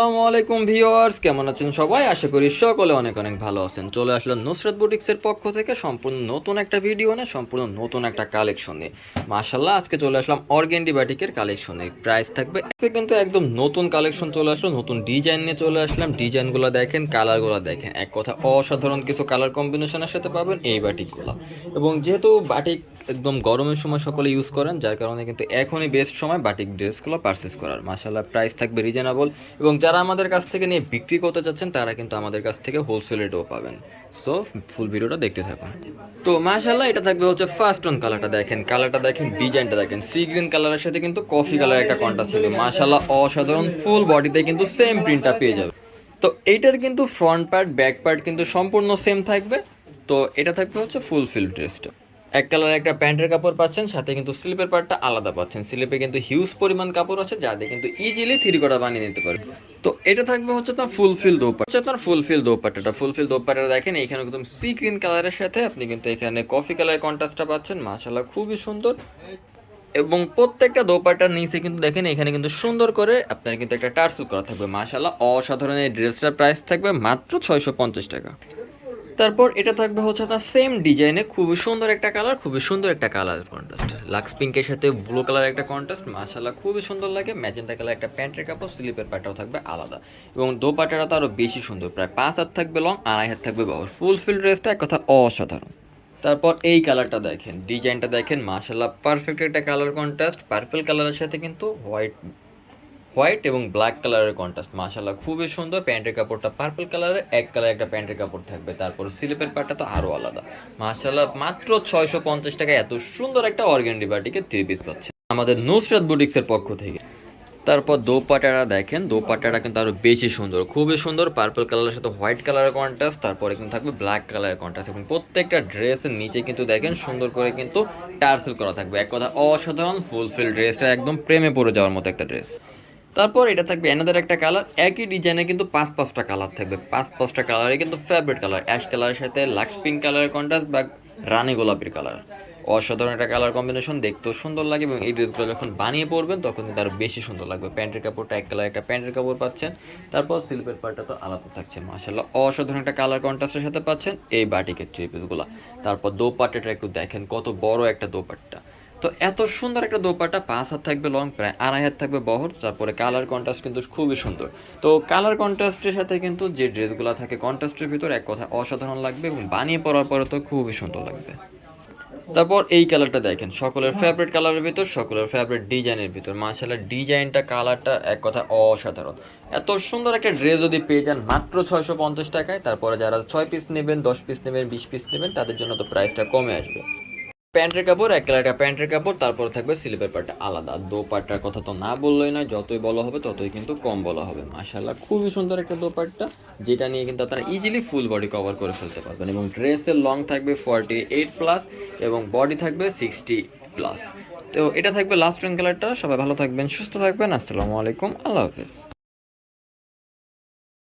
আসসালামু আলাইকুম ভিউয়ার্স, কেমন আছেন সবাই? আশা করি সকলে অনেক অনেক ভালো আছেন। চলে আসলাম নুসরাত বুটিক্সের পক্ষ থেকে সম্পূর্ণ নতুন একটা ভিডিও নিয়ে, সম্পূর্ণ নতুন একটা কালেকশন নিয়ে। মাশাল্লাহ আজকে চলে আসলাম অর্গেন্ডি বাটিকের কালেকশনে প্রাইস থাকবে কিন্তু একদম নতুন কালেকশন চলে আসলো, নতুন ডিজাইন নিয়ে চলে আসলাম। ডিজাইনগুলো দেখেন কালারগুলো দেখেন। এক কথা, অসাধারণ কিছু কালার কম্বিনেশনের সাথে পাবেন এই বাটিকগুলো। এবং যেহেতু বাটিক একদম গরমের সময় সকলে ইউজ করেন, যার কারণে কিন্তু এখনই বেস্ট সময় বাটিক ড্রেসগুলো পারচেস করার। মাশাল্লাহ প্রাইস থাকবে রিজনেবল এবং যারা আমাদের কাছ থেকে নিয়ে বিক্রি করতে চাচ্ছেন, তারা কিন্তু আমাদের কাছ থেকে হোলসেল রেটেও পাবেন। সো ফুল ভিডিওটা দেখতে থাকুন। তো মাশাল্লাহ এটা থাকবে হচ্ছে ফার্স্ট অন কালারটা দেখেন। কালারটা দেখেন ডিজাইনটা দেখেন। সি গ্রিন কালারের সাথে কিন্তু কফি কালার একটা কন্ট্রাস্ট থাকবে। মাশাল্লাহ অসাধারণ ফুল বডিতে কিন্তু সেম প্রিন্টটা পেয়ে যাবে তো এইটার কিন্তু ফ্রন্ট পার্ট ব্যাক পার্ট কিন্তু সম্পূর্ণ সেম থাকবে। তো এটা থাকবে হচ্ছে ফুল ফিল ড্রেসটা এক কালার একটা প্যান্টের কাপড় পাচ্ছেন, সাথে কিন্তু স্লিপের পার্টটা আলাদা পাচ্ছেন। স্লিপে কিন্তু হিউজ পরিমাণ কাপড় আছে, যা দিয়ে কিন্তু ইজিলি থ্রি কটা বানিয়ে নিতে পারবে তো এটা থাকবে হচ্ছে আপনার ফুল ফিল দোপাট হচ্ছে আপনার ফুল ফিল দোপাট্টাটা। ফুল ফিল দোপাট্টা দেখেন এখানে একদম সি গ্রিন কালারের সাথে আপনি কিন্তু এখানে কফি কালার কন্ট্রাস্টটা পাচ্ছেন মাশাল্লাহ খুবই সুন্দর। এবং প্রত্যেকটা দোপাটার নিচে কিন্তু দেখেন, এখানে কিন্তু সুন্দর করে আপনার কিন্তু একটা টার্সেল করা থাকবে মাশাল্লাহ অসাধারণ এই ড্রেসটার প্রাইস থাকবে মাত্র ছয়শো পঞ্চাশ টাকা। তারপর এটা থাকবে হচ্ছে আপনার সেম ডিজাইনে খুবই সুন্দর একটা কালার খুবই সুন্দর একটা কালার কন্ট্রাস্ট লাক্স পিঙ্কের সাথে ব্লু কালার একটা কন্ট্রাস্ট মাশাল্লাহ খুবই সুন্দর লাগে। ম্যাজেন্টা কালার একটা প্যান্টের কাপড় স্লিপের পাটাও থাকবে আলাদা। এবং দোপাটাটা তো আরও বেশি সুন্দর, প্রায় পাঁচ হাত থাকবে লং আড়াই হাত থাকবে বহর ফুল ফিল ড্রেসটা এক কথা অসাধারণ। তারপর এই কালারটা দেখেন ডিজাইনটা দেখেন মাশাল্লাহ পারফেক্ট একটা কালার কন্ট্রাস্ট পার্পেল কালারের সাথে কিন্তু হোয়াইট হোয়াইট এবং ব্ল্যাক কালারের কন্ট্রাস্ট। মাশাল্লাহ খুবই সুন্দর প্যান্টের কাপড়টা। পার্পল কালারের এক কালার একটা প্যান্টের কাপড় থাকবে। তারপর স্লিপের পাটটা তো আরও আলাদা। মাশাল্লাহ মাত্র ছয়শো পঞ্চাশ টাকায় এত সুন্দর একটা অর্গেন্ডি বাটিকে থ্রি পিস পাচ্ছে। আমাদের নুসরাত বুটিক্সের পক্ষ থেকে। তারপর দোপাটাটা দেখেন দোপাটাটা কিন্তু আরও বেশি সুন্দর। খুবই সুন্দর পার্পল কালারের সাথে হোয়াইট কালারের কন্ট্রাস্ট, তারপরে কিন্তু থাকবে ব্ল্যাক কালারের কন্ট্রাস্ট এবং প্রত্যেকটা ড্রেসের নিচে কিন্তু দেখেন সুন্দর করে কিন্তু টার্সেল করা থাকবে। এক কথা, অসাধারণ ফুলফিল ড্রেসটা, একদম প্রেমে পড়ে যাওয়ার মতো একটা ড্রেস। তারপর এটা থাকবে এনাদের একটা কালার একই ডিজাইনে কিন্তু পাঁচ পাঁচটা কালার থাকবে। পাঁচ পাঁচটা কালারে কিন্তু ফেভারিট কালার অ্যাশ কালারের সাথে লাক্স পিঙ্ক কালারের কন্ট্রাস্ট বা রানী গোলাপির কালার অসাধারণ একটা কালার কম্বিনেশন দেখতেও সুন্দর লাগে এবং এই ড্রেসগুলো যখন বানিয়ে পরবেন, তখন কিন্তু আরও বেশি সুন্দর লাগবে। প্যান্টের কাপড়টা এক কালার একটা প্যান্টের কাপড় পাচ্ছেন। তারপর সিল্কের পার্টটা তো আলাদা থাকছে মাসাল্লাহ অসাধারণ একটা কালার কন্ট্রাস্টের সাথে পাচ্ছেন এই বাটিকের থ্রি তারপর দোপাট্টাটা একটু দেখেন, কত বড় একটা দোপাট্টা। তো এত সুন্দর একটা দোপাটা পাঁচ হাত থাকবে লং প্রায় আড়াই হাত থাকবে বহর, তারপরে কালার কন্ট্রাস্ট কিন্তু খুবই সুন্দর। তো কালার কন্ট্রাস্টের সাথে কিন্তু যে ড্রেসগুলো থাকে কন্ট্রাস্টের ভিতর এক কথা অসাধারণ লাগবে এবং বানিয়ে পরার পরে তো খুবই সুন্দর লাগবে। তারপর এই কালারটা দেখেন, সকলের ফেভারিট কালারের ভিতর, সকলের ফেভারিট ডিজাইনের ভিতর। মাশাআল্লাহ ডিজাইনটা কালারটা এক কথা অসাধারণ। এত সুন্দর একটা ড্রেস যদি পেয়ে যান মাত্র ছয়শো পঞ্চাশ টাকায়, তারপরে যারা ছয় পিস নেবেন, দশ পিস নেবেন, বিশ পিস নেবেন, তাদের জন্য তো প্রাইসটা কমে আসবে। প্যান্টের কাপড়, এক কালারটা প্যান্টের কাপড়, তারপর থাকবে স্লিপের পাটটা আলাদা। দোপাট্টার কথা তো না বললেই নয়, যতই বলা হবে ততই কিন্তু কম বলা হবে। মাশাল্লাহ খুবই সুন্দর একটা দোপাট্টা, যেটা নিয়ে কিন্তু আপনারা ইজিলি ফুল বডি কভার করে ফেলতে পারবেন এবং ড্রেসের লং থাকবে ফর্টি এইট প্লাস এবং বডি থাকবে সিক্সটি প্লাস তো এটা থাকবে লাস্ট রং কালারটা সবাই ভালো থাকবেন, সুস্থ থাকবেন, আসসালামু আলাইকুম, আল্লাহ হাফেজ।